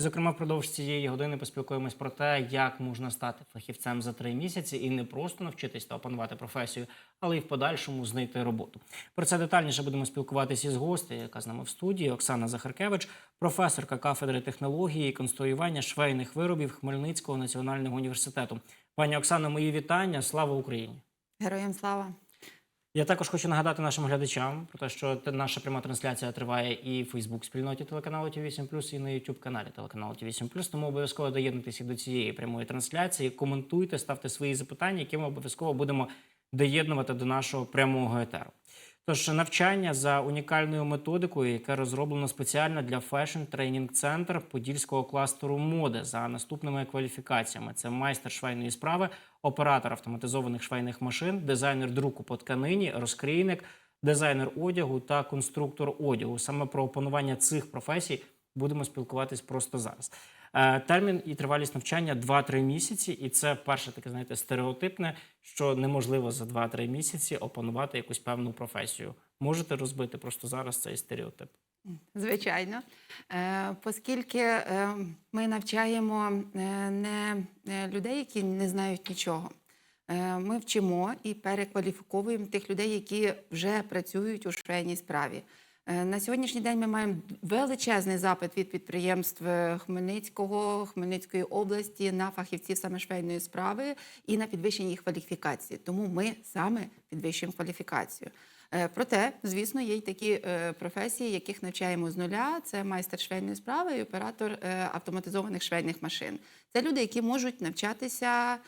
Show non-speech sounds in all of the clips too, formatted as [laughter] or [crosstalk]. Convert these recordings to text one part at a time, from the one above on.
Зокрема, впродовж цієї години поспілкуємось про те, як можна стати фахівцем за три місяці і не просто навчитись та опанувати професію, але й в подальшому знайти роботу. Про це детальніше будемо спілкуватися із гостею, яка з нами в студії Оксана Захаркевич, професорка кафедри технології і конструювання швейних виробів Хмельницького національного університету. Пані Оксано, мої вітання. Слава Україні! Героям слава! Я також хочу нагадати нашим глядачам про те, що наша пряма трансляція триває і в Фейсбук спільноті телеканалу ті 8 і на Ютуб-каналі телеканалу ті 8 Тому обов'язково доєднуйтеся до цієї прямої трансляції. Коментуйте, ставте свої запитання, які ми обов'язково будемо доєднувати до нашого прямого етеру. Тож навчання за унікальною методикою, яке розроблено спеціально для Fashion Training Center Подільського кластеру моди за наступними кваліфікаціями: це майстер швейної справи, оператор автоматизованих швейних машин, дизайнер друку по тканині, розкрійник, дизайнер одягу та конструктор одягу. Саме про опанування цих професій будемо спілкуватись просто зараз. Е, Термін і тривалість навчання 2-3 місяці, і це перше таке, знаєте, стереотипне, що неможливо за 2-3 місяці опанувати якусь певну професію. Можете розбити просто зараз цей стереотип. Звичайно, Е, оскільки е, ми навчаємо не людей, які не знають нічого. Ми вчимо і перекваліфіковуємо тих людей, які вже працюють у швейній справі. Е, На сьогоднішній день ми маємо величезний запит від підприємств е, Хмельницького, Хмельницької області на фахівців саме швейної справи і на підвищення їх кваліфікації. Тому ми саме підвищуємо кваліфікацію. Е, Проте, звісно, є й такі професії, яких навчаємо з нуля. Це майстер швейної справи і оператор автоматизованих швейних машин. Це люди, які можуть навчатися,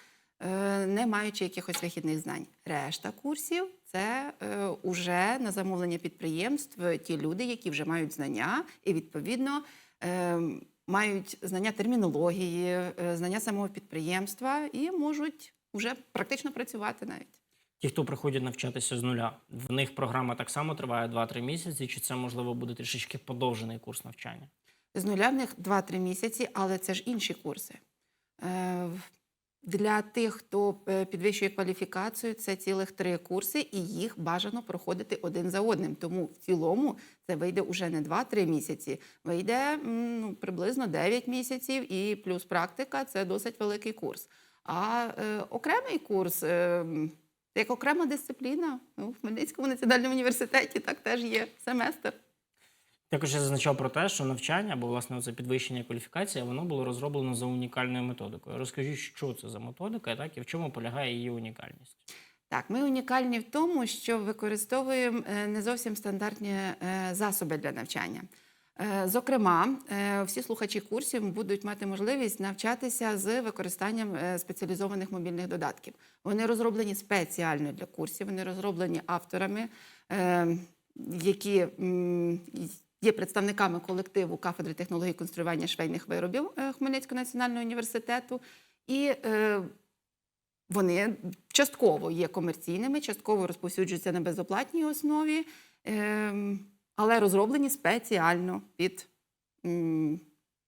не маючи якихось вихідних знань. Решта курсів це е, уже на замовлення підприємств е, ті люди, які вже мають знання і відповідно. е, Мають знання термінології, е, знання самого підприємства і можуть вже практично працювати навіть. Ті, хто приходять навчатися з нуля, в них програма так само триває 2-3 місяці, чи це можливо буде трішечки подовжений курс навчання? З нуля в них 2-3 місяці, але це ж інші курси. Е, Для тих, хто е, підвищує кваліфікацію, це цілих три курси, і їх бажано проходити один за одним. Тому в цілому це вийде уже не 2-3 місяці, вийде ну, приблизно 9 місяців, і плюс практика це досить великий курс. А е, окремий курс, е, як окрема дисципліна, ну, в Хмельницькому національному університеті так теж є семестр. Також я зазначав про те, що навчання або власне це підвищення кваліфікації, воно було розроблено за унікальною методикою. Розкажіть, що це за методика, так і в чому полягає її унікальність. Так, ми унікальні в тому, що використовуємо е, не зовсім стандартні е, засоби для навчання. Е, Зокрема, всі слухачі курсів будуть мати можливість навчатися з використанням спеціалізованих мобільних додатків. Вони розроблені спеціально для курсів, вони розроблені авторами, які є представниками колективу кафедри технології конструювання швейних виробів е, Хмельницького національного університету. І е, вони частково є комерційними, частково розповсюджуються на безоплатній основі, ем, але розроблені спеціально під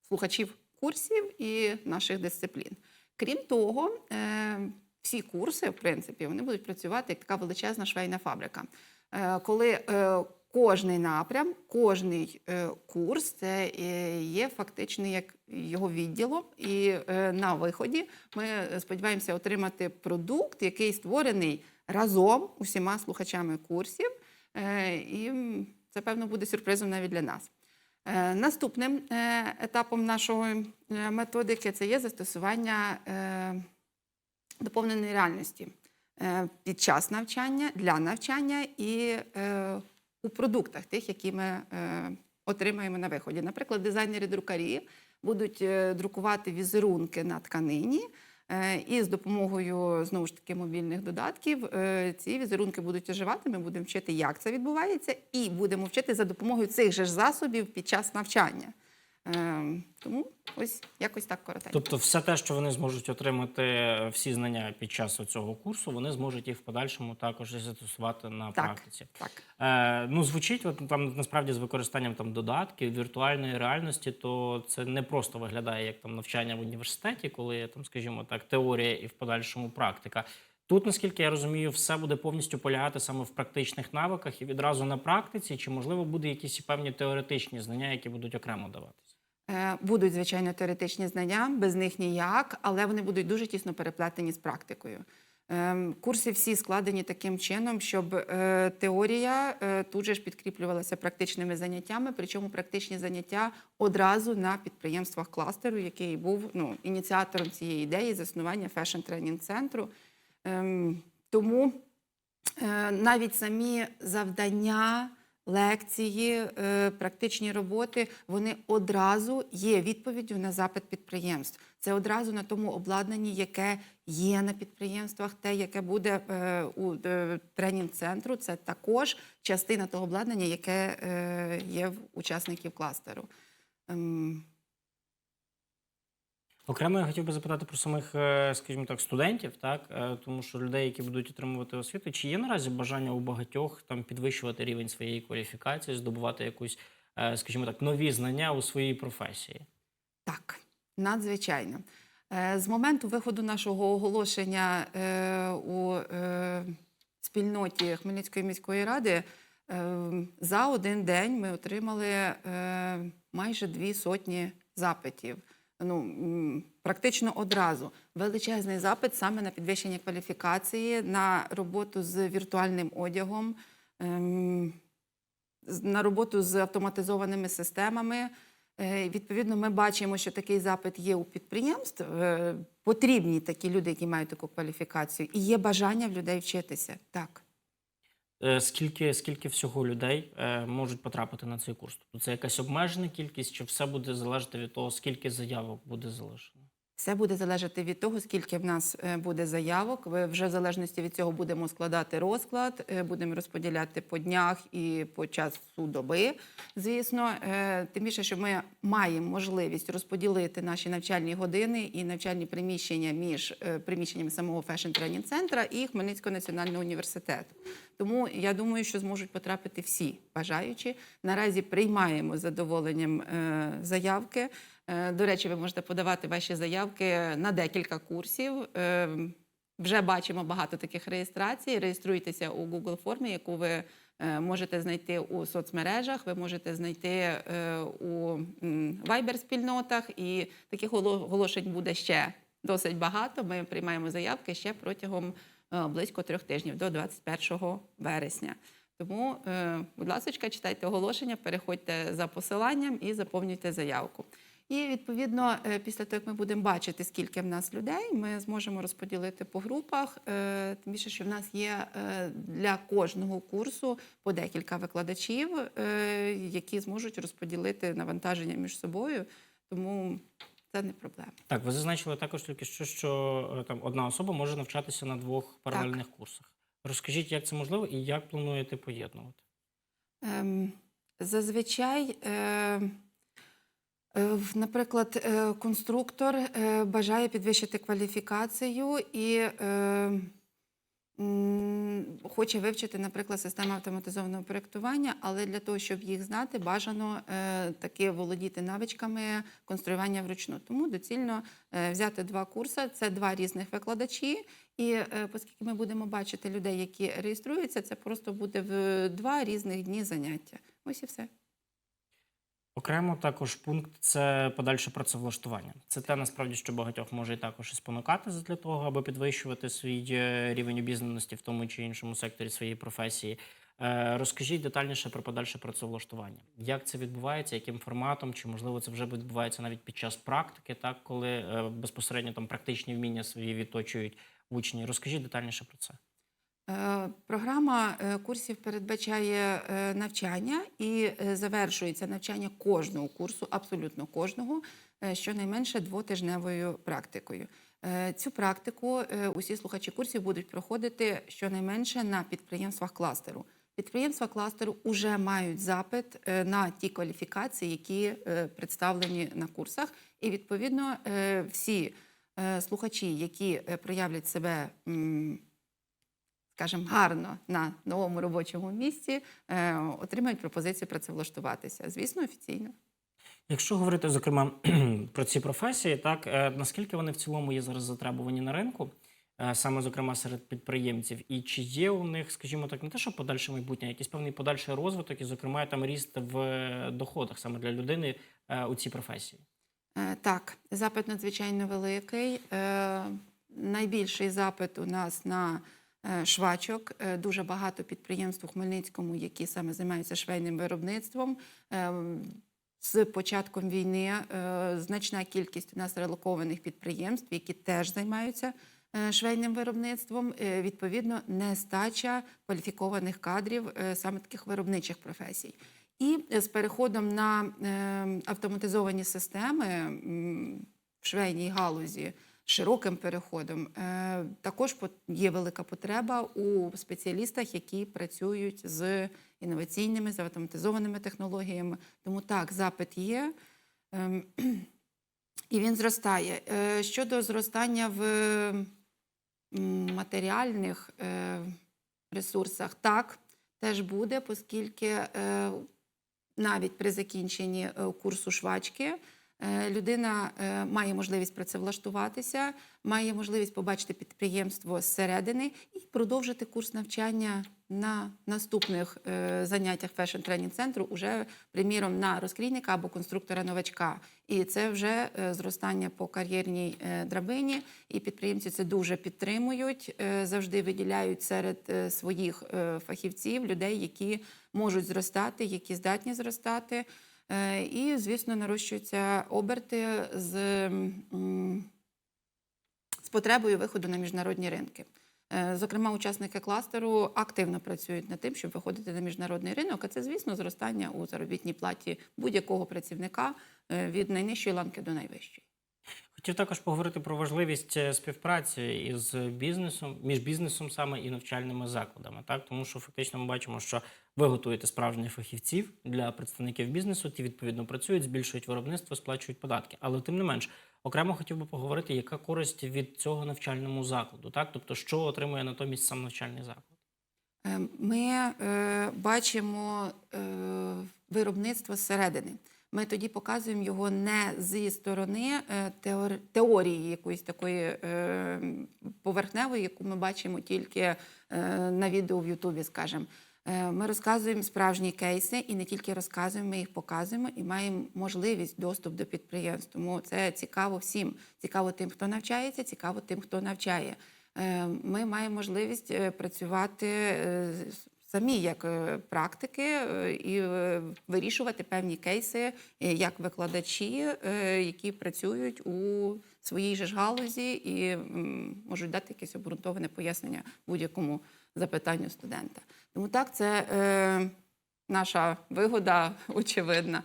слухачів курсів і наших дисциплін. Крім того, е, всі курси, в принципі, вони будуть працювати як така величезна швейна фабрика. Е, Коли е, кожний напрям, кожний е, курс це е, є фактично як його відділом, і е, на виході ми сподіваємося отримати продукт, який створений разом усіма слухачами курсів. І це, певно, буде сюрпризом навіть для нас. Наступним етапом нашої методики це є застосування доповненої реальності під час навчання, для навчання і у продуктах, тих, які ми е, отримаємо на виході. Наприклад, дизайнери-друкарі будуть е, друкувати візерунки на тканині. е, І з допомогою знову ж таки мобільних додатків ці візерунки будуть оживати. Ми будемо вчити, як це відбувається, і будемо вчити за допомогою цих же ж засобів під час навчання. Е, Тому ось якось так коротенько. Тобто, все те, що вони зможуть отримати, е, всі знання під час цього курсу, вони зможуть їх в подальшому також застосувати на Так. практиці. Так. Е, ну, звучить, от там насправді з використанням там додатків, віртуальної реальності, то це не просто виглядає як там навчання в університеті, коли там, скажімо так, теорія і в подальшому практика. Тут, наскільки я розумію, все буде повністю полягати саме в практичних навиках і відразу на практиці, чи можливо буде якісь певні теоретичні знання, які будуть окремо даватися? Е, Будуть, звичайно, теоретичні знання, без них ніяк, але вони будуть дуже тісно переплетені з практикою. Ем, Курси всі складені таким чином, щоб е, теорія е, тут же ж підкріплювалася практичними заняттями, причому практичні заняття одразу на підприємствах кластеру, який був ну, ініціатором цієї ідеї заснування фешн тренінг центру. Ем, Тому е, навіть самі завдання, лекції, е, практичні роботи, вони одразу є відповіддю на запит підприємств. Це одразу на тому обладнанні, яке є на підприємствах, те, яке буде е, у е, тренінг-центру. Це також частина того обладнання, яке є в учасників кластеру. Ем, Окремо я хотів би запитати про самих, е, скажімо так, студентів, так е, тому що людей, які будуть отримувати освіту, чи є наразі бажання у багатьох там підвищувати рівень своєї кваліфікації, здобувати якусь, е, скажімо так, нові знання у своїй професії? Так, надзвичайно. З моменту виходу нашого оголошення у спільноті Хмельницької міської ради за один день ми отримали майже дві сотні запитів. Ну, практично одразу. Величезний запит саме на підвищення кваліфікації, на роботу з віртуальним одягом. ем, на роботу з автоматизованими системами. Е, Відповідно, ми бачимо, що такий запит є у підприємств. Е, Потрібні такі люди, які мають таку кваліфікацію, і є бажання в людей вчитися. Так. Е, Скільки, скільки всього людей е, можуть потрапити на цей курс? Тобто це якась обмежена кількість, чи все буде залежати від того, скільки заявок буде залишено? Все буде залежати від того, скільки в нас е, буде заявок. Ви Вже в залежності від цього будемо складати розклад, е, будемо розподіляти по днях і по часу доби. Звісно, Е, тим більше, що ми маємо можливість розподілити наші навчальні години і навчальні приміщення між е, приміщеннями самого фешн тренінг центра і Хмельницького національного університету. Тому я думаю, що зможуть потрапити всі бажаючі. Наразі приймаємо задоволенням е, заявки. Е, До речі, ви можете подавати ваші заявки на декілька курсів. Е, Вже бачимо багато таких реєстрацій. Реєструйтеся у Google формі, яку ви е, можете знайти у соцмережах. Ви можете знайти у м, Viber-спільнотах, і таких оголошень буде ще досить багато. Ми приймаємо заявки ще протягом близько трьох тижнів до 21 вересня. Тому, будь ласка, читайте оголошення, переходьте за посиланням і заповнюйте заявку. І відповідно, е, після того, як ми будемо бачити, скільки в нас людей, ми зможемо розподілити по групах. е, Тим більше, що в нас є е, для кожного курсу по декілька викладачів, які зможуть розподілити навантаження між собою. Тому це не проблема. Так, ви зазначили також тільки що, що там одна особа може навчатися на двох паралельних курсах. Розкажіть, як це можливо і як плануєте поєднувати? Ем, Зазвичай, е, наприклад, е, конструктор е, бажає підвищити кваліфікацію і е, хоче вивчити, наприклад, систему автоматизованого проєктування, але для того, щоб їх знати, бажано е, таки володіти навичками конструювання вручну. Тому доцільно е, взяти два курси, це два різних викладачі. І е, оскільки ми будемо бачити людей, які реєструються, це просто буде в два різних дні заняття. Ось і все. Окремо також пункт це подальше працевлаштування. Це те насправді, що багатьох може також і спонукати для того, аби підвищувати свій е, рівень обізнаності в тому чи іншому секторі своєї професії. Е, Розкажіть детальніше про подальше працевлаштування. Як це відбувається, яким форматом, чи можливо це вже відбувається навіть під час практики, так коли е, безпосередньо там практичні вміння свої відточують учні. Розкажіть детальніше про це. Е, Програма е, курсів передбачає е, навчання і завершується навчання кожного курсу, абсолютно кожного, щонайменше двотижневою практикою. Цю практику усі слухачі курсів будуть проходити щонайменше на підприємствах кластеру. Підприємства кластеру вже мають запит на ті кваліфікації, які представлені на курсах, і відповідно всі слухачі, які проявлять себе. Скажімо, гарно на новому робочому місці, е, отримають пропозицію працевлаштуватися. Звісно, офіційно. Якщо говорити зокрема [clears throat] про ці професії, так е, наскільки вони в цілому є зараз затребувані на ринку? е, саме зокрема серед підприємців. І чи є у них, скажімо так, не те, що подальше майбутнє, а якийсь певний подальший розвиток, і, зокрема, там ріст в доходах саме для людини е, у цій професії? Е, Так, запит надзвичайно великий. Е, Найбільший запит у нас на швачок. Е, Дуже багато підприємств у Хмельницькому, які саме займаються швейним виробництвом. Е, З початком війни е, значна кількість у нас релокованих підприємств, які теж займаються е, швейним виробництвом. Е, Відповідно, нестача кваліфікованих кадрів е, саме таких виробничих професій. І з переходом на е, автоматизовані системи в швейній галузі, широким переходом, е, також є велика потреба у спеціалістах, які працюють з інноваційними, з автоматизованими технологіями. Тому так, запит є. Ем, [clears throat] І він зростає. Е, Щодо зростання в матеріальних е, ресурсах, так, теж буде, оскільки навіть при закінченні курсу швачки людина е, має можливість працевлаштуватися, має можливість побачити підприємство зсередини і продовжити курс навчання на наступних е, заняттях фешн тренінг центру, уже приміром на розкрійника або конструктора новачка. І це вже е, зростання по кар'єрній е, драбині. І підприємці це дуже підтримують, е, завжди виділяють серед е, своїх е, фахівців людей, які можуть зростати, які здатні зростати. Е, І, звісно, нарощуються оберти з, з потребою виходу на міжнародні ринки. Е, Зокрема, учасники кластеру активно працюють над тим, щоб виходити на міжнародний ринок. А це, звісно, зростання у заробітній платі будь-якого працівника е, від найнижчої ланки до найвищої. Хотів також поговорити про важливість е, співпраці із бізнесом, між бізнесом саме і навчальними закладами. Так, тому що фактично ми бачимо, що ви готуєте справжніх фахівців для представників бізнесу, ті відповідно працюють, збільшують виробництво, сплачують податки. Але тим не менш, окремо хотів би поговорити, яка користь від цього навчальному закладу, так тобто, що отримує натомість сам навчальний заклад. Е, Ми е, бачимо е, виробництво зсередини. Ми тоді показуємо його не зі сторони е, теорії якоїсь такої е, поверхневої, яку ми бачимо тільки е, на відео в Ютубі, скажімо. Ми розказуємо справжні кейси і не тільки розказуємо, ми їх показуємо і маємо можливість доступ до підприємств. Тому це цікаво всім. Цікаво тим, хто навчається, цікаво тим, хто навчає. Ми маємо можливість працювати самі як е, практики е, і е, вирішувати певні кейси як викладачі, які працюють у своїй же ж галузі і можуть дати якесь обґрунтоване пояснення будь-якому запитанню студента. Тому так, це наша вигода [laughs] очевидна.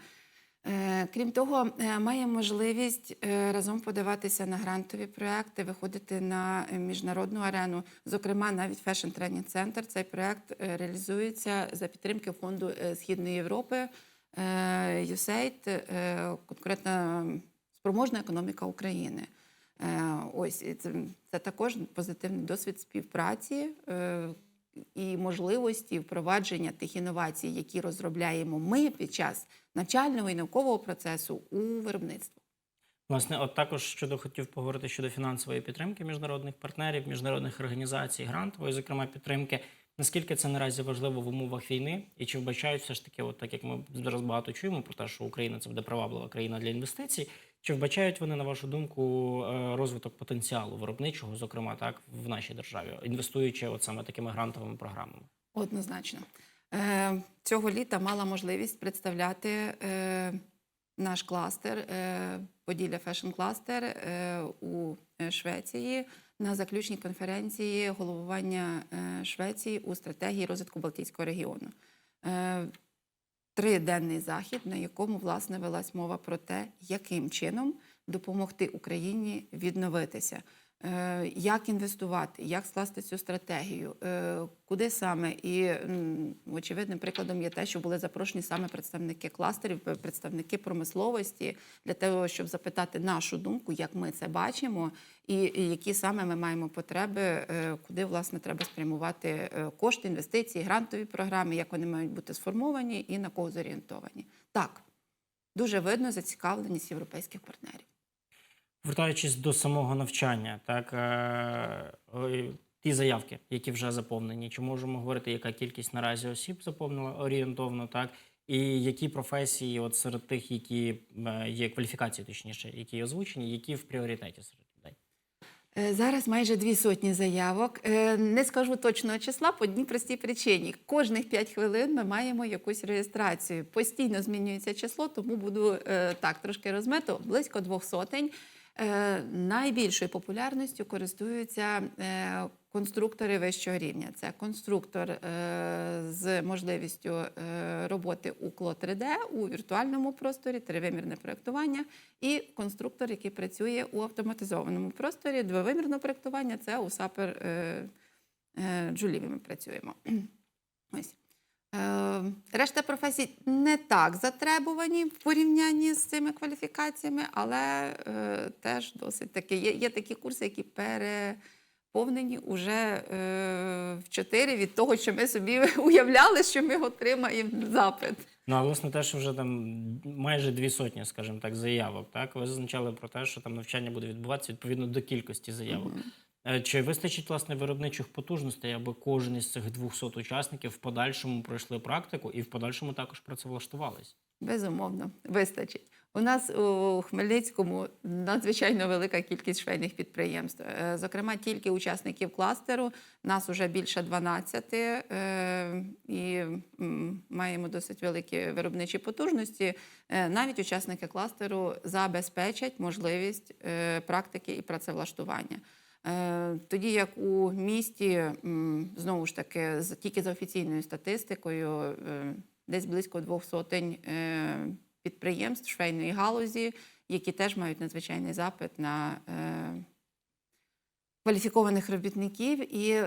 Е, Крім того, е, має можливість е, разом подаватися на грантові проекти, виходити на міжнародну арену. Зокрема, навіть Fashion Training Center. Цей проект реалізується за підтримки фонду Східної Європи USAID, конкретно спроможна економіка України. Ось це, це також позитивний досвід співпраці і можливості впровадження тих інновацій, які розробляємо ми під час навчального і наукового процесу у виробництво. Власне, от також щодо хотів поговорити щодо фінансової підтримки міжнародних партнерів, міжнародних організацій, грантової, зокрема, підтримки. Наскільки це наразі важливо в умовах війни, і чи вбачають все ж таки, от так як ми зараз багато чуємо про те, що Україна це буде приваблива країна для інвестицій, чи вбачають вони, на вашу думку, е, розвиток потенціалу виробничого, зокрема так, в нашій державі, інвестуючи от саме такими грантовими програмами? Однозначно. Е, Цього літа мала можливість представляти е, наш кластер Поділля Фешн Кластер у Швеції на заключній конференції головування Швеції у стратегії розвитку Балтійського регіону. Триденний захід, на якому власне велась мова про те, яким чином допомогти Україні відновитися. Е, Як інвестувати, як скласти цю стратегію, е, куди саме? І очевидним прикладом є те, що були запрошені саме представники кластерів, представники промисловості для того, щоб запитати нашу думку, як ми це бачимо, і, які саме ми маємо потреби, е, куди власне треба спрямувати кошти, інвестиції, грантові програми, як вони мають бути сформовані і на кого зорієнтовані. Так, дуже видно зацікавленість європейських партнерів. Вертаючись до самого навчання, так е, ті заявки, які вже заповнені, чи можемо говорити, яка кількість наразі осіб заповнила орієнтовно, так і які професії, от серед тих, які е, є кваліфікації, точніше, які озвучені, які в пріоритеті серед людей. Е, Зараз майже дві сотні заявок. Е, Не скажу точного числа по одній простій причині. Кожних 5 хвилин ми маємо якусь реєстрацію. Постійно змінюється число, тому буду е, так трошки розмито. Близько двох сотень. Е, Найбільшою популярністю користуються е, конструктори вищого рівня. Це конструктор е, з можливістю роботи у КЛО 3D у віртуальному просторі, тривимірне проєктування, і конструктор, який працює у автоматизованому просторі. Двовимірне проєктування це у Сапер е, ми працюємо. [clears throat] Ось. Е, решта професій не так затребувані в порівнянні з цими кваліфікаціями, але е, теж досить таки. Є, є такі курси, які переповнені уже е, в чотири від того, що ми собі [laughs] уявляли, що ми отримаємо запит. Ну, а власне те, що вже там майже дві сотні, скажімо так, заявок. Так, ви зазначали про те, що там навчання буде відбуватися відповідно до кількості заявок. Е, Чи вистачить власне виробничих потужностей, аби кожен із цих 200 учасників в подальшому пройшли практику і в подальшому також працевлаштувались? Безумовно, вистачить. У нас у Хмельницькому надзвичайно велика кількість швейних підприємств. Е, Зокрема, тільки учасників кластеру нас вже більше 12 е, і маємо досить великі виробничі потужності. Е, Навіть учасники кластеру забезпечать можливість е, практики і працевлаштування. Е, Тоді як у місті, знову ж таки, тільки за офіційною статистикою, е, десь близько двох сотень е, підприємств швейної галузі, які теж мають надзвичайний запит на кваліфікованих робітників. І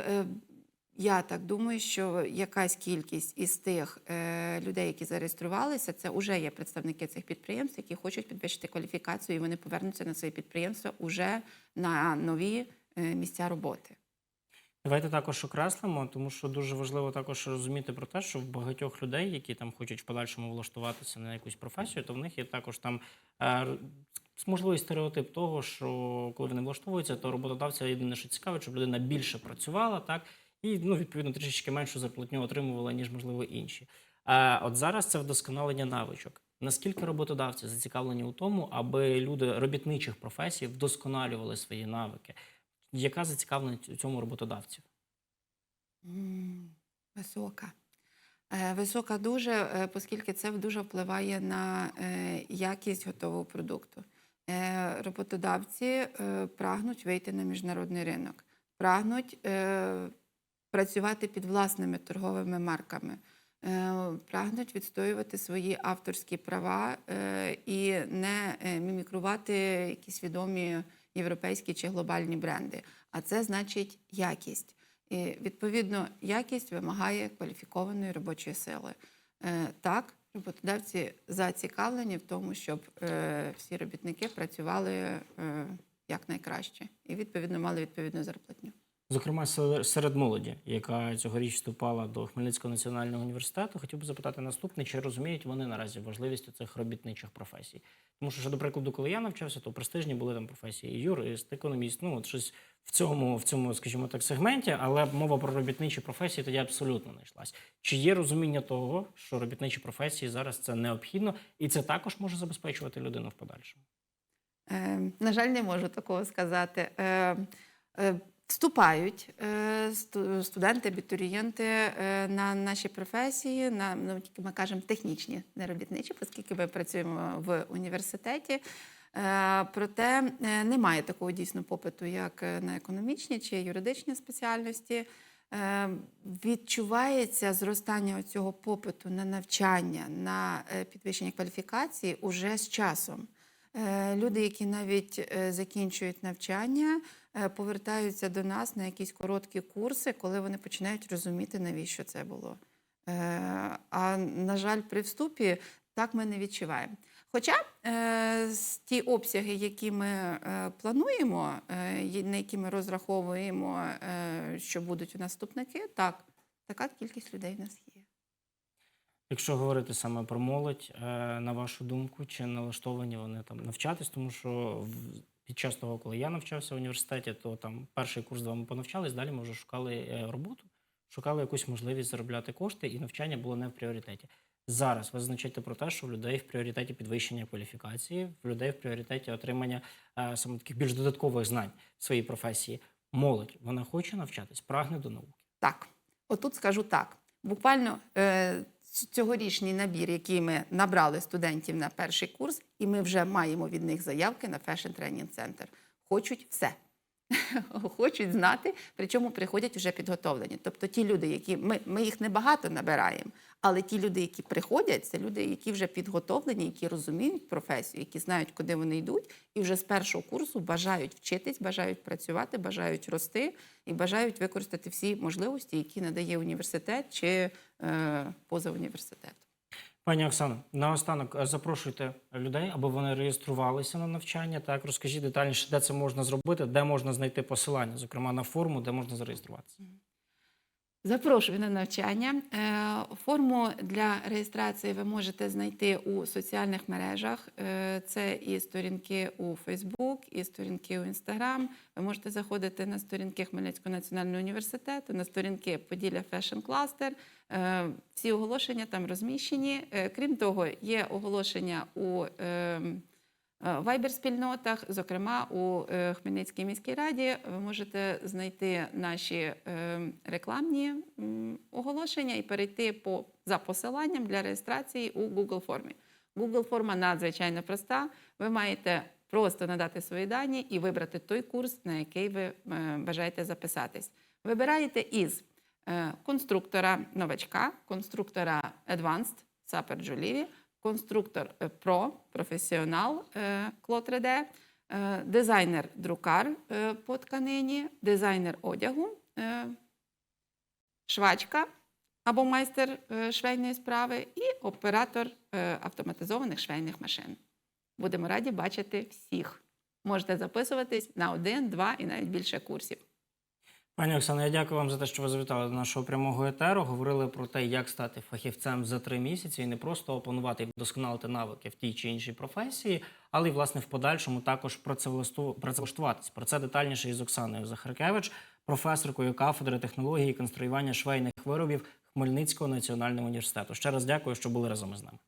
я так думаю, що якась кількість із тих людей, які зареєструвалися, це вже є представники цих підприємств, які хочуть підвищити кваліфікацію, і вони повернуться на свої підприємства уже на нові місця роботи. Давайте також окреслимо, тому що дуже важливо також розуміти про те, що в багатьох людей, які там хочуть в подальшому влаштуватися на якусь професію, то в них є також там е, можливий стереотип того, що коли вони влаштовуються, то роботодавця єдине, що цікавить, щоб людина більше працювала, так і ну відповідно трішечки меншу зарплатню отримувала, ніж можливо інші. А от зараз це вдосконалення навичок. Наскільки роботодавці зацікавлені у тому, аби люди робітничих професій вдосконалювали свої навики? Яка зацікавленість у цьому роботодавців? Висока. Е, Висока дуже, е, оскільки це дуже впливає на е, якість готового продукту. Роботодавці прагнуть вийти на міжнародний ринок, прагнуть працювати під власними торговими марками, прагнуть відстоювати свої авторські права і не мімікрувати якісь відомі європейські чи глобальні бренди. А це значить якість. І відповідно якість вимагає кваліфікованої робочої сили. Е, Так, роботодавці зацікавлені в тому, щоб е, всі робітники працювали як якнайкраще і відповідно мали відповідну зарплатню. Зокрема, серед молоді, яка цьогоріч вступала до Хмельницького національного університету, хотів би запитати наступне, чи розуміють вони наразі важливість цих робітничих професій? Тому що, до прикладу, коли я навчався, то престижні були там професії юрист, економіст, ну от щось в цьому, в цьому, скажімо так, сегменті, але мова про робітничі професії тоді абсолютно не йшлась. Чи є розуміння того, що робітничі професії зараз це необхідно, і це також може забезпечувати людину в подальшому? Е, на жаль, не можу такого сказати. Е, е, вступають е, студенти, абітурієнти е, на наші професії, на ну, ми кажемо технічні, не робітничі, оскільки ми працюємо в університеті. Е, Проте немає такого дійсно попиту, як на економічні чи юридичні спеціальності. Відчувається зростання цього попиту на навчання, на підвищення кваліфікації уже з часом. Люди, які навіть закінчують навчання, повертаються до нас на якісь короткі курси, коли вони починають розуміти, навіщо це було. Е, А на жаль, при вступі так ми не відчуваємо. Хоча е, ті обсяги, які ми е, плануємо, е, на які ми розраховуємо, е, що будуть у нас вступники, так, така кількість людей в нас є. Якщо говорити саме про молодь, е, на вашу думку, чи налаштовані вони там навчатись, тому що під час того, коли я навчався в університеті, то там перший курс два ми понавчались, далі ми вже шукали е, роботу, шукали якусь можливість заробляти кошти, і навчання було не в пріоритеті. Зараз ви зазначаєте про те, що в людей в пріоритеті підвищення кваліфікації, в людей в пріоритеті отримання е, саме таких більш додаткових знань в своїй професії. Молодь вона хоче навчатись, прагне до науки. Так, отут скажу так. Буквально е, цьогорічний набір, який ми набрали студентів на перший курс, і ми вже маємо від них заявки на Fashion Training Center. Хочуть все. [laughs] Хочуть знати, причому приходять вже підготовлені. Тобто ті люди, які ми, ми їх небагато набираємо, але ті люди, які приходять, це люди, які вже підготовлені, які розуміють професію, які знають, куди вони йдуть, і вже з першого курсу бажають вчитись, бажають працювати, бажають рости і бажають використати всі можливості, які надає університет чи е, поза університетом. Пані Оксано, наостанок е, запрошуйте людей, аби вони реєструвалися на навчання. Так розкажіть детальніше, де це можна зробити, де можна знайти посилання, зокрема на форму, де можна зареєструватися. Запрошую на навчання. Е, Форму для реєстрації ви можете знайти у соціальних мережах. Е, Це і сторінки у Facebook, і сторінки у Instagram. Ви можете заходити на сторінки Хмельницького національного університету, на сторінки Поділля Cluster. Е, Всі оголошення там розміщені. Е, Крім того, є оголошення у ем, вайбер-спільнотах, зокрема у е, Хмельницькій міській раді, ви можете знайти наші е, рекламні оголошення і перейти по, за посиланням для реєстрації у Google формі. Google форма надзвичайно проста. Ви маєте просто надати свої дані і вибрати той курс, на який ви е, бажаєте записатись. Вибираєте із е, конструктора новачка, конструктора Advanced, Сапер Джоліві, конструктор е, Pro, професіонал е, Клод 3D, е, дизайнер друкар е, по тканині, дизайнер одягу, швачка або майстер швейної справи і оператор автоматизованих швейних машин. Будемо раді бачити всіх. Можете записуватись на один, два і навіть більше курсів. Пані Оксано, я дякую вам за те, що ви завітали до нашого прямого етеру. Говорили про те, як стати фахівцем за три місяці і не просто опанувати і вдосконалити навики в тій чи іншій професії, але й власне в подальшому також працевлаштуватись. Про це детальніше із Оксаною Захаркевич, професоркою кафедри технології і конструювання швейних виробів Хмельницького національного університету. Ще раз дякую, що були разом із нами.